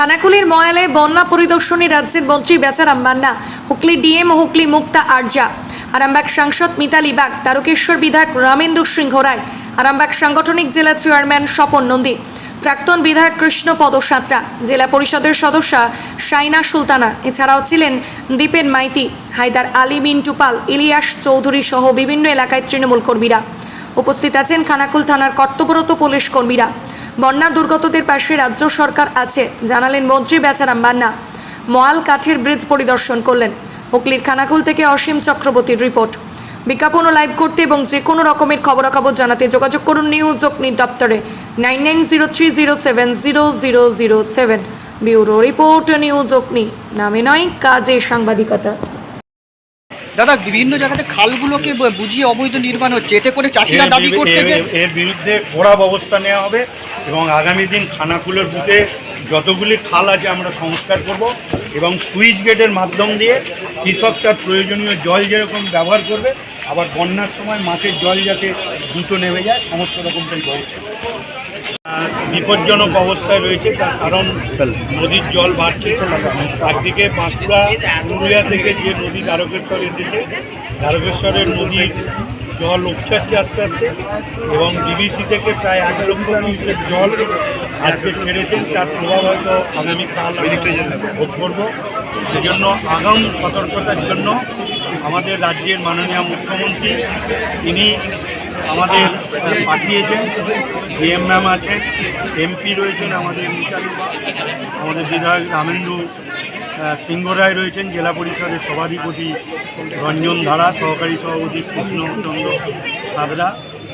খানাকুলের ময়ালে বন্যা পরিদর্শনী রাজ্যের মন্ত্রী বেচারাম মান্না হুগলি ডিএম ও হুগলি মুক্তা আরজা। আরামবাগ সাংসদ মিতালি বাগ, তারকেশ্বর বিধায়ক রামেন্দু সিংহ রায়, আরামবাগ সাংগঠনিক জেলা চেয়ারম্যান স্বপন নন্দী, প্রাক্তন বিধায়ক কৃষ্ণপদ সাঁতরা, জেলা পরিষদের সদস্যা সাইনা সুলতানা, এছাড়াও ছিলেন দীপেন মাইতি, হায়দার আলী মিন্টু পাল, ইলিয়াস চৌধুরী সহ বিভিন্ন এলাকায় তৃণমূল কর্মীরা। উপস্থিত আছেন খানাকুল থানার কর্তব্যরত পুলিশ কর্মীরা। বন্যা দুর্গতদের পাশে রাজ্য সরকার আছে, জানালেন মন্ত্রী বেচারাম বান্না ময়াল কাঠের ব্রিজ পরিদর্শন করলেন। হুগলির খানাকুল থেকে অসীম চক্রবর্তীর রিপোর্ট। বিজ্ঞাপন ও লাইভ করতে এবং যে কোনো রকমের খবরাখবর জানাতে যোগাযোগ করুন নিউজ অগ্নি দপ্তরে। Nine nine zero three zero seven zero zero zero seven. Bureau report news Agni. নামে নয়, কাজে সাংবাদিকতা। দাদা বিভিন্ন জায়গাতে খালগুলোকে বুঝিয়ে অবৈধ নির্মাণ হচ্ছে। এতে করে চাষিরা দাবি করছে যে এর- বিরুদ্ধে কড়া ব্যবস্থা নেওয়া হবে এবং আগামী দিন খানাকুলের বুথে যতগুলি খাল আছে আমরা সংস্কার করব এবং সুইচ গেটের মাধ্যম দিয়ে কৃষক তার প্রয়োজনীয় জল যেরকম ব্যবহার করবে আবার বন্যার সময় মাঠের জল যাতে দ্রুত নেমে যায় সমস্ত রকমটাই ব্যবস্থা। বিপজ্জনক অবস্থায় রয়েছে, তার কারণ নদীর জল বাড়ছে একদিকে বাঁকুড়া, পুরুলিয়া থেকে যে নদী দ্বারকেশ্বর এসেছে, দ্বারকেশ্বরের নদীর জল উপচাচ্ছে আস্তে আস্তে, এবং ডিবিসি থেকে প্রায় এক লক্ষ জল আজকে ছেড়েছেন, তার প্রভাব হয়তো আগামীকাল ভোগ করব। সেজন্য আগাম সতর্কতার জন্য আমাদের রাজ্যের মাননীয় মুখ্যমন্ত্রী, তিনি আমাদের পাঠিয়েছেন, ডিএম ম্যাম আছেন এমপি রয়েছেন আমাদের আমাদের বিধায়ক রামেন্দু সিংহ রায় রয়েছেন, জেলা পরিষদের সভাধিপতি রঞ্জন ধারা, সহকারী সভাপতি কৃষ্ণচন্দ্র সাদরা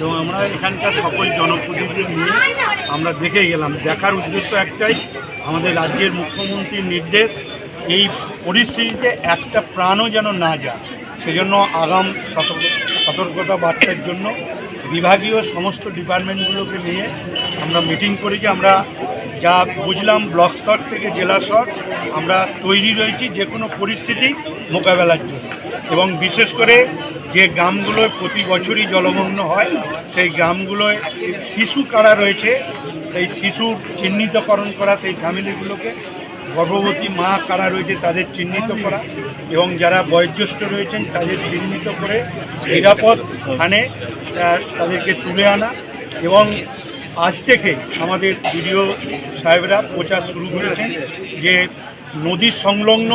এবং আমরা এখানকার সকল জনপ্রতিনিধি নিয়ে আমরা দেখে গেলাম। দেখার উদ্দেশ্য একটাই, আমাদের রাজ্যের মুখ্যমন্ত্রীর নির্দেশ, এই পরিস্থিতিতে একটা প্রাণও যেন না যায়, সেজন্য আগাম সতর্ক, সতর্কতা বার্তার জন্য বিভাগীয় সমস্ত ডিপার্টমেন্টগুলোকে নিয়ে আমরা মিটিং করেছি আমরা যা বুঝলাম ব্লক স্তর থেকে জেলা স্তর, আমরা তৈরি রয়েছি যে কোনো পরিস্থিতি মোকাবেলার জন্য। এবং বিশেষ করে যে গ্রামগুলোয় প্রতি বছরই জলমগ্ন হয়, সেই গ্রামগুলোয় শিশু কারা রয়েছে, সেই শিশুর চিহ্নিতকরণ করা সেই ফ্যামিলিগুলোকে গর্ভবতী মা কারা রয়েছে তাদের চিহ্নিত করা এবং যারা বয়োজ্যেষ্ঠ রয়েছেন তাদের চিহ্নিত করে নিরাপদ স্থানে তাদেরকে তুলে আনা এবং আজ থেকে আমাদের বিডিও সাহেবরা প্রচার শুরু করেছেন যে নদী সংলগ্ন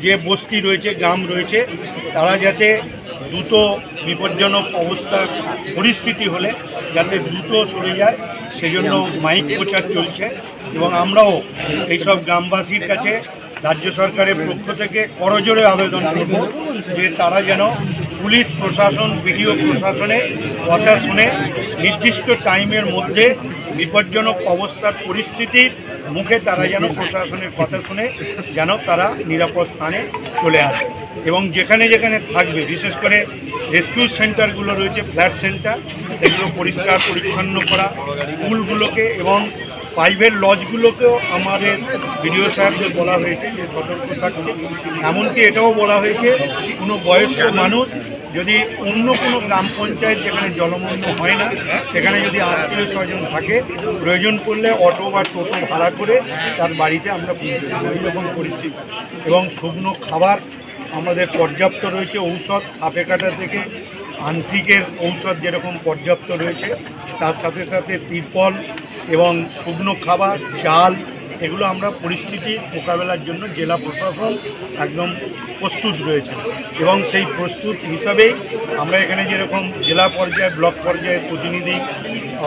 যে বস্তি রয়েছে, গ্রাম রয়েছে, তারা যাতে দ্রুত বিপজ্জনক অবস্থার পরিস্থিতি হলে যাতে দ্রুত সরে যায়, সেজন্য মাইক প্রচার চলছে এবং আমরাও এইসব গ্রামবাসীর কাছে রাজ্য সরকারের পক্ষ থেকে করজোরে আবেদন করব যে তারা যেন পুলিশ প্রশাসন, বিডিও প্রশাসনে কথা শুনে নির্দিষ্ট টাইমের মধ্যে বিপজ্জনক অবস্থার পরিস্থিতির মুখে তারা যেন প্রশাসনের কথা শুনে, যেন তারা নিরাপদ স্থানে চলে আসে। এবং যেখানে যেখানে থাকবে, বিশেষ করে রেস্কিউ সেন্টারগুলো রয়েছে ফ্ল্যাট সেন্টার সেগুলো পরিষ্কার, পরিচ্ছন্ন করা, স্কুলগুলোকে এবং প্রাইভেট লজগুলোকেও আমাদের বিডিও সাহেবদের বলা হয়েছে যে সতর্ক থাকছে এমনকি এটাও বলা হয়েছে, কোনো বয়স্ক মানুষ যদি অন্য কোনো গ্রাম পঞ্চায়েত যেখানে জলমগ্ন হয় না, সেখানে যদি আত্মীয় স্বজন থাকে, প্রয়োজন পড়লে অটো বা টোটো ভাড়া করে তার বাড়িতে আমরা পৌঁছে দেবো। এইরকম পরিস্থিতি। এবং শুকনো খাবার আমাদের পর্যাপ্ত রয়েছে, ঔষধ সাপে কাটা থেকে আন্ত্রিকের ঔষধ যেরকম পর্যাপ্ত রয়েছে, তার সাথে সাথে তিরপল এবং শুকনো খাবার, চাল, এগুলো আমরা পরিস্থিতি মোকাবেলার জন্য জেলা প্রশাসন একদম প্রস্তুত রয়েছে। এবং সেই প্রস্তুত হিসাবেই আমরা এখানে যেরকম জেলা পর্যায়ে, ব্লক পর্যায়ে প্রতিনিধি,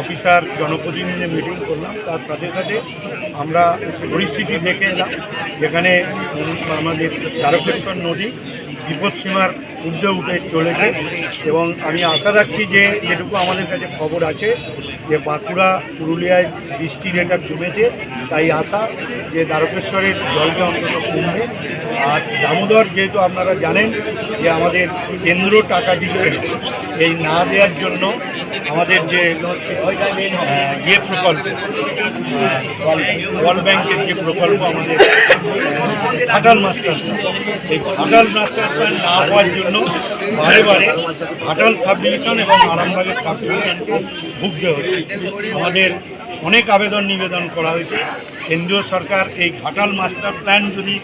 অফিসার জনপ্রতিনিধি মিটিং করলাম, তার সাথে সাথে আমরা পরিস্থিতি দেখে এলাম। যেখানে আমাদের তারকেশ্বর নদী বিপদসীমার ঊর্ধ্বে উঠে চলেছে এবং আমি আশা রাখছি যে যেটুকু আমাদের কাছে খবর আছে যে বাঁকুড়া, পুরুলিয়ায় বৃষ্টির এটা কমেছে, তাই আশা যে দ্বারকেশ্বরের জলটা অন্তত কমবে। আর দামোদর, যেহেতু আপনারা জানেন যে আমাদের কেন্দ্র টাকা দিচ্ছে এই না দেওয়ার জন্য আমাদের যে ইয়ে প্রকল্প ওয়ার্ল্ড ব্যাংকের যে প্রকল্প আমাদের ঘাটাল মাস্টার এই ঘাটাল মাস্টার প্ল্যান না হওয়ার জন্য বারে বারে ঘাটাল সাব ডিভিশন এবং আরামবাগের সাব ডিভিশনকে ভুগতে হচ্ছে। আমাদের অনেক আবেদন নিবেদন করা হয়েছে। কেন্দ্রীয় সরকার এই ঘাটাল মাস্টার প্ল্যান যদি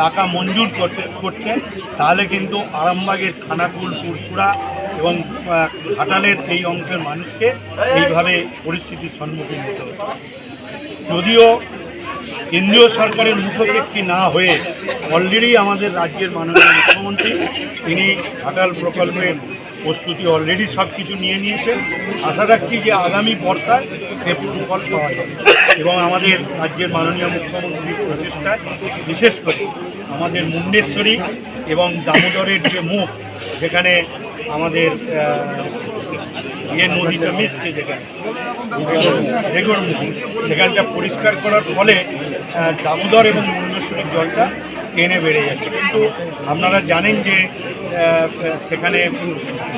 টাকা মঞ্জুর করতে করতে, তাহলে কিন্তু আরামবাগের খানাকুল পুরসুরা এবং ঘাটালের এই অংশের মানুষকে এইভাবে পরিস্থিতির সম্মুখীন হতে হতো। যদিও কেন্দ্রীয় সরকারের মুখোপেক্ষী না হয়ে অলরেডি আমাদের রাজ্যের মাননীয় মুখ্যমন্ত্রী, তিনি ঘাটাল প্রকল্পের প্রস্তুতি অলরেডি সব কিছু নিয়ে নিয়েছেন। আশা রাখছি যে আগামী বর্ষায় সে প্রকল্প পাওয়া যাবে। এবং আমাদের রাজ্যের মাননীয় মুখ্যমন্ত্রীর প্রচেষ্টায়, বিশেষ করে আমাদের মুন্ডেশ্বরী এবং দামোদরের যে মুখ, যেখানে আমাদের ইয়ে মিশছে মুখ সেখানটা পরিষ্কার করার ফলে দামোদর এবং মুন্ডেশ্বরীর জলটা টেনে বেড়ে যাচ্ছে। কিন্তু আপনারা জানেন যে সেখানে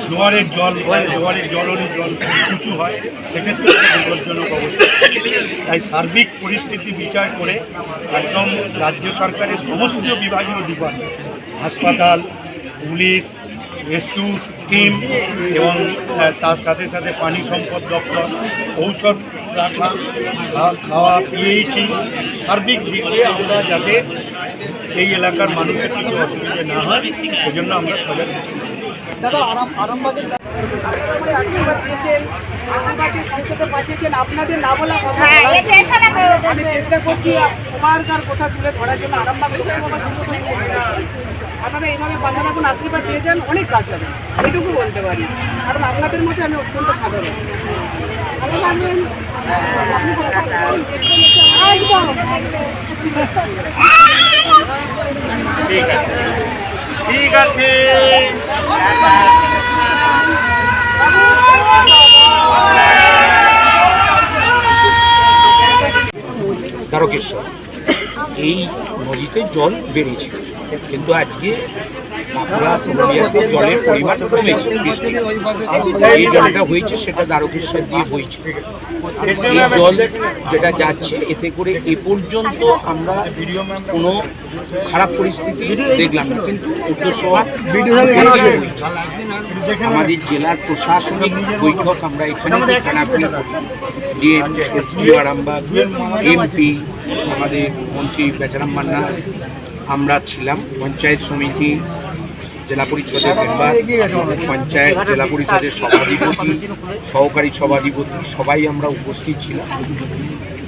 জোয়ারের জল হয় জোয়ারের জলরই জল উঁচু হয়, সেক্ষেত্রে বিপজ্জনক অবস্থা। তাই সার্বিক পরিস্থিতি বিচার করে একদম রাজ্য সরকারের সমস্ত বিভাগীয় ডিপার্টমেন্ট, হাসপাতাল, পুলিশ রেস্কিউ টিম এবং তার সাথে সাথে পানি সম্পদ দপ্তর, ঔষধ রাখা খাওয়া পিএইচি সার্বিক দিক দিয়ে আমরা যাতে এই এলাকার মানুষের কিছু অসুবিধা না হয়, সেজন্য আমরা সজাগ। দাদা আরাম আরামবাগের মানে আশীর্বাদ দিয়েছেন। আশীর্বাদকে সংসদে পাঠিয়েছেন। আপনাদের না বলা কথা বলার আমি চেষ্টা করছি সবারকার কথা তুলে ধরার জন্য আরামবাগ লোকসভা আপনারা এইভাবে বাধা রাখুন আশীর্বাদ দিয়ে যান অনেক কাজ হবে। এটুকু বলতে পারি। কারণ আপনাদের মধ্যে আমি অত্যন্ত সাধারণ। ভালো থাকবেন। আপনি ভালো একদম। ঠিক আছে। এই নদীতে জল বেড়েছে কিন্তু আজকে জলের পরিমাণ কমেছে এই জলটা হয়েছে, সেটা দ্বারকেশ্বর দিয়ে বইছে এই জল যেটা যাচ্ছে, এতে করে এ পর্যন্ত আমরা কোনো খারাপ পরিস্থিতি দেখলাম না। কিন্তু আমাদের জেলার প্রশাসনিক বৈঠক আমরা এখানে খানাকুলি ডিএম এসডিও আরামবাগ, এমপি, আমাদের মন্ত্রী বেচারাম মান্না, আমরা ছিলাম, পঞ্চায়েত সমিতি জেলা পরিষদের মেম্বার পঞ্চায়েত জেলা পরিষদের সভাধিপতি সহকারী সভাধিপতি সবাই আমরা উপস্থিত ছিলাম।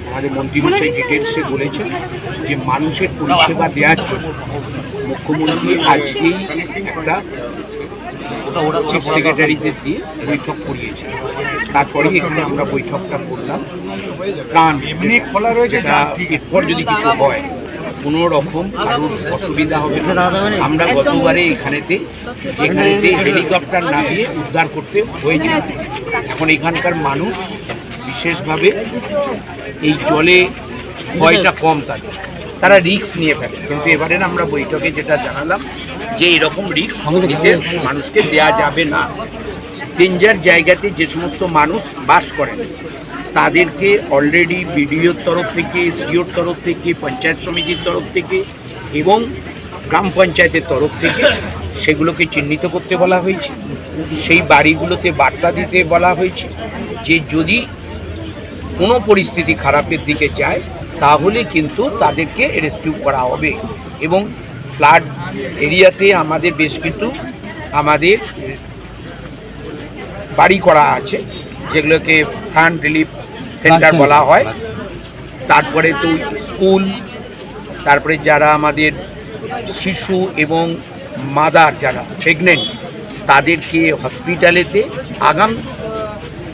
আমাদের মন্ত্রীমশাই ডিটেলসে বলেছেন যে মানুষের পরিষেবা দেওয়ার জন্য মুখ্যমন্ত্রী আজকেই একটা চিফ সেক্রেটারিদের দিয়ে বৈঠক করিয়েছে তারপরে এখানে আমরা বৈঠকটা করলাম। কারণ এমনি খোলা রয়েছে এরপর যদি কিছু হয় কোনো রকম কারোর অসুবিধা হবে না। আমরা গতবারে এখানেতে যেখানেতে হেলিকপ্টার নামিয়ে উদ্ধার করতে হয়েছে এখন এখানকার মানুষ বিশেষভাবে এই জলে ভয়টা কম তাদের। তারা রিস্ক নিয়ে ফেলে। কিন্তু এবারে আমরা বৈঠকে যেটা জানালাম যে এরকম রিস্ক নিতে মানুষকে দেয়া যাবে না। ডেঞ্জার জায়গাতে যে সমস্ত মানুষ বাস করেন তাদেরকে অলরেডি বিডিওর তরফ থেকে এসডিওর তরফ থেকে, পঞ্চায়েত সমিতির তরফ থেকে এবং গ্রাম পঞ্চায়েতের তরফ থেকে সেগুলোকে চিহ্নিত করতে বলা হয়েছে। সেই বাড়িগুলোতে বার্তা দিতে বলা হয়েছে যে যদি কোনো পরিস্থিতি খারাপের দিকে যায়, তাহলে কিন্তু তাদেরকে রেস্কিউ করা হবে এবং ফ্লাড এরিয়াতে আমাদের বেশ কিছু আমাদের বাড়ি করা আছে, যেগুলোকে ফান্ড রিলিফ সেন্টার বলা হয়। তারপরে তো স্কুল তারপরে যারা আমাদের শিশু এবং মাদার যারা প্রেগনেন্ট তাদেরকে হসপিটালেতে আগাম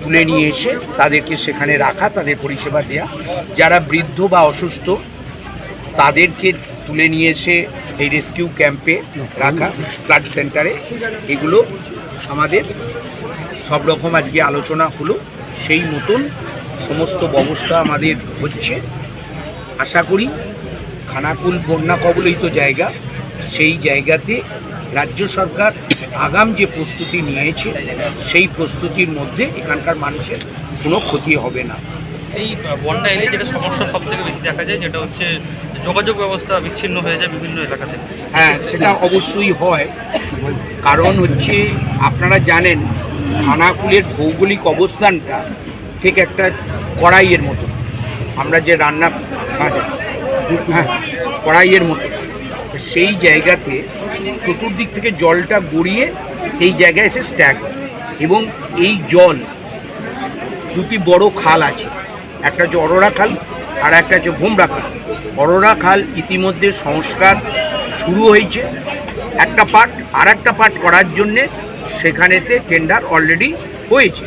তুলে নিয়ে এসে তাদেরকে সেখানে রাখা তাদের পরিষেবা দেওয়া যারা বৃদ্ধ বা অসুস্থ তাদেরকে তুলে নিয়ে এসে এই রেস্কিউ ক্যাম্পে রাখা ফ্লাড সেন্টারে এগুলো আমাদের সব রকম আজকে আলোচনা হলো। সেই মতন সমস্ত ব্যবস্থা আমাদের হচ্ছে। আশা করি খানাকুল বন্যা কবলিত জায়গা সেই জায়গাতে রাজ্য সরকার আগাম যে প্রস্তুতি নিয়েছে সেই প্রস্তুতির মধ্যে এখানকার মানুষের কোনো ক্ষতি হবে না। এই বন্যা এলে যেটা সমস্যা সব থেকে বেশি দেখা যায় যেটা হচ্ছে যোগাযোগ ব্যবস্থা বিচ্ছিন্ন হয়ে যায় বিভিন্ন এলাকাতে। হ্যাঁ সেটা অবশ্যই হয়। কারণ হচ্ছে আপনারা জানেন খানাকুলের ভৌগোলিক অবস্থানটা ঠিক একটা কড়াইয়ের মতো। আমরা যে রান্না হ্যাঁ কড়াইয়ের মতো। সেই জায়গাতে চতুর্দিক থেকে জলটা গড়িয়ে এই জায়গায় এসে স্ট্যাক এবং এই জল, দুটি বড় খাল আছে। একটা হচ্ছে অরোরা খাল আর একটা হচ্ছে ভোমরা খাল। অরোরা খাল ইতিমধ্যে সংস্কার শুরু হয়েছে। একটা পার্ট আর একটা পার্ট করার জন্যে সেখানেতে টেন্ডার অলরেডি হয়েছে।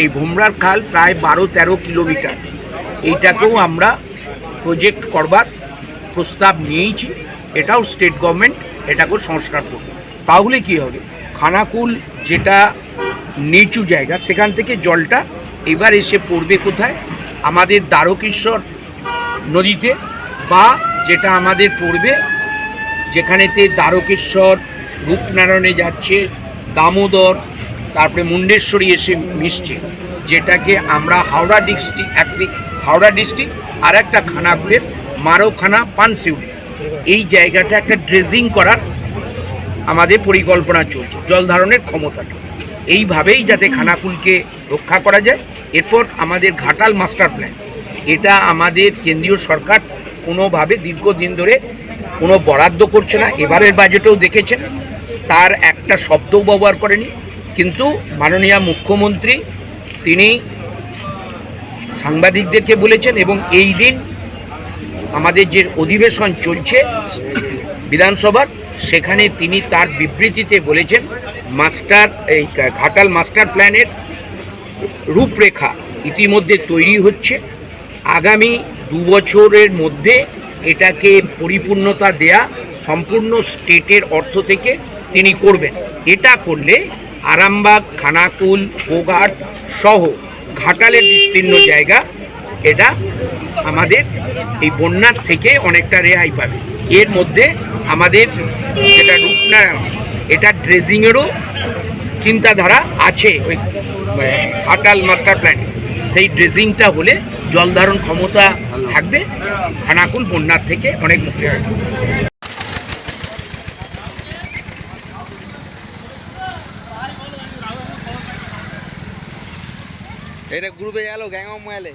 এই ভোমরার খাল প্রায় বারো, তেরো কিলোমিটার। এইটাকেও আমরা প্রজেক্ট করবার প্রস্তাব নিয়েছি এটাও স্টেট গভর্নমেন্ট এটাকেও সংস্কার করবে। তাহলে কী হবে? খানাকুল যেটা নিচু জায়গা, সেখান থেকে জলটা এবার এসে পড়বে কোথায়? আমাদের দ্বারকেশ্বর নদীতে বা যেটা আমাদের পড়বে যেখানেতে দ্বারকেশ্বর, রূপনারায়ণে যাচ্ছে, দামোদর তারপরে মুন্ডেশ্বরী এসে মিশছে, যেটাকে আমরা হাওড়া ডিস্ট্রিক্ট একদিক হাওড়া ডিস্ট্রিক্ট আর একটা খানাকুলের মারোখানা পানসিউড়ি। এই জায়গাটা একটা ড্রেজিং করার আমাদের পরিকল্পনা চলছে, জল ধারণের ক্ষমতাটা। এইভাবেই যাতে খানাকুলকে রক্ষা করা যায়। এরপর আমাদের ঘাটাল মাস্টার প্ল্যান। এটা আমাদের কেন্দ্রীয় সরকার কোনোভাবে দীর্ঘদিন ধরে কোনো বরাদ্দ করছে না। এবারের বাজেটেও দেখেছেন। তার একটা শব্দও ব্যবহার করেনি। কিন্তু মাননীয় মুখ্যমন্ত্রী তিনি সাংবাদিকদেরকে বলেছেন এবং এই দিন আমাদের যে অধিবেশন চলছে বিধানসভার, সেখানে তিনি তার বিবৃতিতে বলেছেন মাস্টার, এই ঘাটাল মাস্টার প্ল্যানের রূপরেখা ইতিমধ্যে তৈরি হচ্ছে। আগামী দু বছরের মধ্যে এটাকে পরিপূর্ণতা দেয়া সম্পূর্ণ স্টেটের অর্থ থেকে তিনি করবেন। এটা করলে আরামবাগ, খানাকুল, গোঘাট সহ ঘাটালের বিস্তীর্ণ জায়গা। এটা আমাদের এই বন্যার থেকে অনেকটা রেহাই পাবে। এর মধ্যে আমাদের যেটা রূপনারায়ণ, এটা ড্রেজিংয়েরও চিন্তাধারা আছে ওই ঘাটাল মাস্টার প্ল্যান। সেই ড্রেজিংটা হলে জল ধারণ ক্ষমতা থাকবে। খানাকুল বন্যার থেকে অনেক মুক্তি এটা গ্রুপে গেল গ্যাং অফ মোবাইলে